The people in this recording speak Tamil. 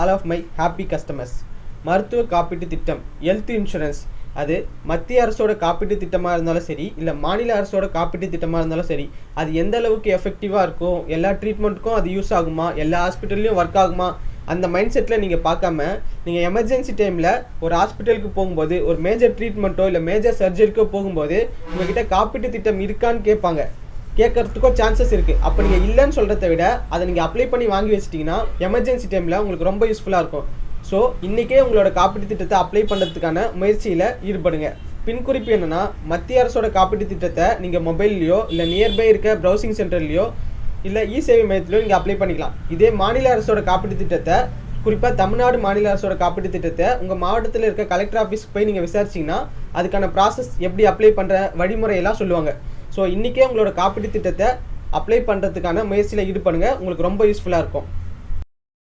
All of my happy customers மருத்துவ காப்பீட்டு திட்டம் ஹெல்த் இன்சூரன்ஸ் அது மத்திய அரசோட காப்பீட்டு திட்டமாக இருந்தாலும் சரி இல்லை மாநில அரசோட காப்பீட்டு திட்டமாக இருந்தாலும் சரி அது எந்த அளவுக்கு எஃபெக்டிவாக இருக்கும் எல்லா ட்ரீட்மெண்ட்டுக்கும் அது யூஸ் ஆகுமா எல்லா ஹாஸ்பிட்டல்லையும் ஒர்க் ஆகுமா அந்த மைண்ட் செட்டில் நீங்கள் பார்க்காம நீங்கள் எமர்ஜென்சி டைமில் ஒரு ஹாஸ்பிட்டலுக்கு போகும்போது ஒரு மேஜர் ட்ரீட்மெண்ட்டோ இல்லை மேஜர் சர்ஜரிக்கோ போகும்போது உங்ககிட்ட காப்பீட்டு திட்டம் இருக்கான்னு கேட்பாங்க. கேட்கறதுக்கும் சான்சஸ் இருக்குது அப்போ நீங்கள் இல்லைன்னு சொல்கிறத விட அதை நீங்கள் அப்ளை பண்ணி வாங்கி வச்சிட்டிங்கன்னா எமர்ஜென்சி டைமில் உங்களுக்கு ரொம்ப யூஸ்ஃபுல்லாக இருக்கும். ஸோ இன்றைக்கே உங்களோட காப்பீட்டு திட்டத்தை அப்ளை பண்ணுறதுக்கான முயற்சியில் ஈடுபடுங்க. பின் குறிப்பு என்னென்னா மத்திய அரசோட காப்பீட்டு திட்டத்தை நீங்கள் மொபைல்லையோ இல்லை நியர்பை இருக்க ப்ரௌசிங் சென்டர்லையோ இல்லை இ சேவை மையத்திலையோ நீங்கள் அப்ளை பண்ணிக்கலாம். இதே மாநில அரசோட காப்பீட்டு திட்டத்தை குறிப்பாக தமிழ்நாடு மாநில அரசோட காப்பீட்டு திட்டத்தை உங்கள் மாவட்டத்தில் இருக்க கலெக்டர் ஆஃபீஸ்க்கு போய் நீங்கள் விசாரிச்சிங்கன்னா அதுக்கான ப்ராசஸ் எப்படி அப்ளை பண்ணுற வழிமுறையெல்லாம் சொல்லுவாங்க. ஸோ இன்றைக்கே உங்களோட காப்பீட்டு திட்டத்தை அப்ளை பண்ணுறதுக்கான முயற்சியில் ஈடுபடுங்க. உங்களுக்கு ரொம்ப யூஸ்ஃபுல்லாக இருக்கும்.